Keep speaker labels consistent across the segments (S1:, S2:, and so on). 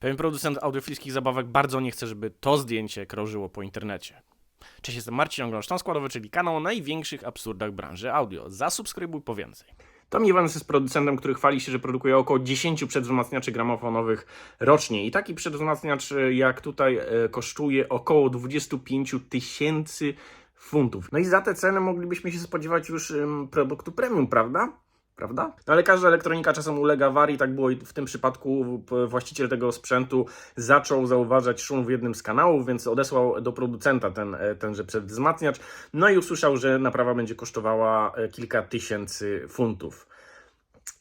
S1: Pewien producent audiofilskich zabawek bardzo nie chce, żeby to zdjęcie krążyło po internecie. Cześć, jestem Marcin Ogląd, składowy, czyli kanał o największych absurdach branży audio. Zasubskrybuj po więcej. Tom Evans jest producentem, który chwali się, że produkuje około 10 przedwzmacniaczy gramofonowych rocznie. I taki przedwzmacniacz e, jak tutaj e, kosztuje około 25 tysięcy funtów. No i za te ceny moglibyśmy się spodziewać już produktu premium, prawda? Prawda? No ale każda elektronika czasem ulega awarii, tak było i w tym przypadku właściciel tego sprzętu zaczął zauważać szum w jednym z kanałów, więc odesłał do producenta ten, e, tenże przedwzmacniacz, no i usłyszał, że naprawa będzie kosztowała e, kilka tysięcy funtów.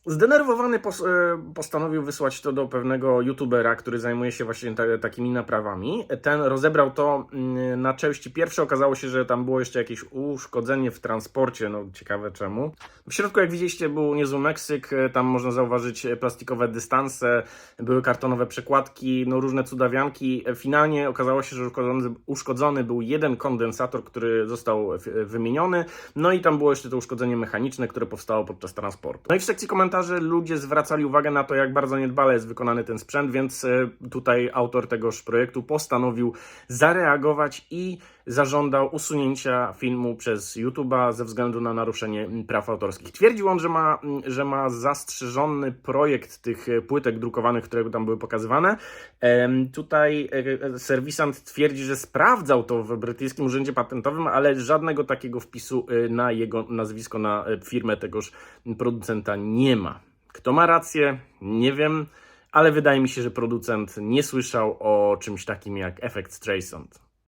S1: Zdenerwowany pos, e, postanowił wysłać to do pewnego youtubera, który zajmuje się właśnie ta, takimi naprawami. Ten rozebrał to mm, na części pierwsze. Okazało się, że tam było jeszcze jakieś uszkodzenie w transporcie. No ciekawe czemu. W środku, jak widzieliście, był niezły Meksyk. Tam można zauważyć plastikowe dystanse, były kartonowe przekładki, no różne cudawianki. Finalnie okazało się, że uszkodzony, uszkodzony był jeden kondensator, który został wymieniony. No i tam było jeszcze to uszkodzenie mechaniczne, które powstało podczas transportu. No i w sekcji komentarzy ludzie zwracali uwagę na to, jak bardzo niedbale jest wykonany ten sprzęt, więc e, tutaj autor tegoż projektu postanowił zareagować i zażądał usunięcia filmu przez YouTube'a ze względu na naruszenie praw autorskich. Twierdził on, że ma, że ma zastrzeżony projekt tych płytek drukowanych, które tam były pokazywane. Tutaj e, e, serwisant twierdzi, że sprawdzał to w brytyjskim urzędzie patentowym, ale żadnego takiego wpisu na jego nazwisko, na firmę tegoż producenta nie ma. Kto ma rację? Nie wiem, ale wydaje mi się, że producent nie słyszał o czymś takim jak efekt Streisand.